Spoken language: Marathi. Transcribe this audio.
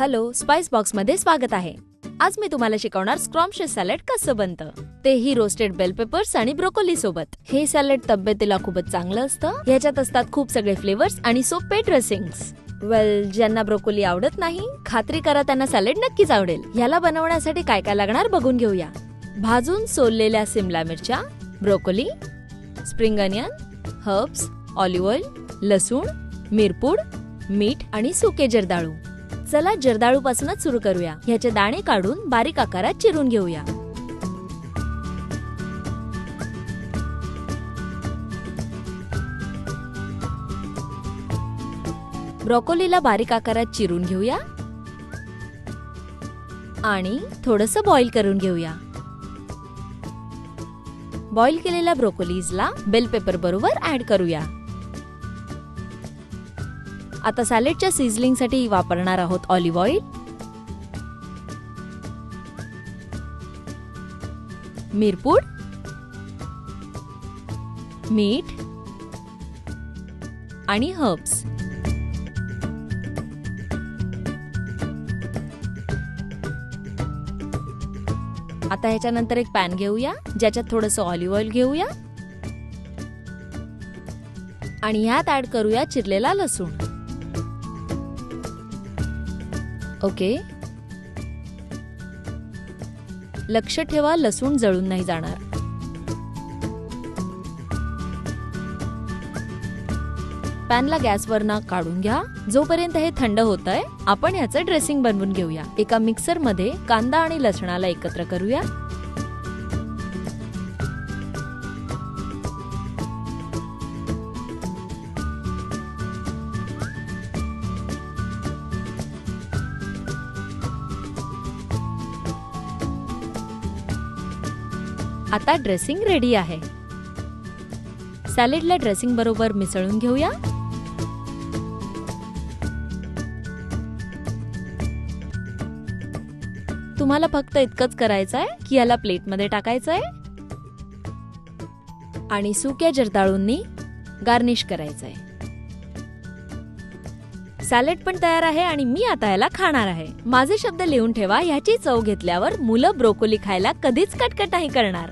हॅलो स्पाइस बॉक्समध्ये स्वागत आहे. आज मी तुम्हाला शिकवणार स्क्रॉमशेस सॅलड कसं बनतं? तेही रोस्टेड बेल पेपर्स आणि ब्रोकोली सोबत. हे सॅलड तब्येतीला खूपच चांगलं असतं. ह्याच्यात असतात खूप सगळे फ्लेवर्स आणि सोपे ड्रेसिंग्स वेल ज्यांना ब्रोकोली आवडत नाही खात्री करा त्यांना सॅलड नक्कीच आवडेल. ह्याला बनवण्यासाठी काय काय लागणार बघून घेऊया. भाजून सोललेल्या सिमला मिरच्या broccoli spring onion herbs olive oil लसूण मिरपूड मीठ आणि सुके जर्दाळू. चला जर्दाळू पासूनच सुरू करूया. ह्याचे दाणे काढून बारीक आकारात चिरून घेऊया. ब्रॉकोलीला बारीक आकारात चिरून घेऊया. आणि थोडस बॉईल करून घेऊया. बॉईल केलेल्या ब्रोकोलीजला बेल पेपर बरोबर ऍड करूया. आता सॅलेडच्या सिझलिंगसाठी वापरणार आहोत ऑलिव्ह ऑइल. मिरपूड. मीठ. आणि हर्ब्स. आता ह्याच्यानंतर एक पॅन घेऊया ज्याच्यात थोडस ऑलिव्ह ऑइल घेऊया. आणि ह्यात ऍड करूया चिरलेला लसूण. ओके? लक्ष ठेवा लसूण जळून नाही जाणार. पॅनला गॅसवर ना काढून घ्या. जोपर्यंत हे थंड होत आहे आपण ह्याचं ड्रेसिंग बनवून घेऊया. एका मिक्सरमध्ये कांदा आणि लसणाला एकत्र करूया. आता ड्रेसिंग रेडी आहे. सॅलेडला ड्रेसिंग बरोबर मिसळून घेऊया. तुम्हाला फक्त इतकंच करायचं आहे की याला प्लेटमध्ये टाकायचं आहे आणि सुक्या जर्दाळूंनी गार्निश करायचं आहे सॅलेड पण तयार आहे आणि मी आता याला खाणार आहे. माझे शब्द लिहून ठेवा ह्याची चव घेतल्यावर मुलं ब्रोकोली खायला कधीच कटकट नाही करणार.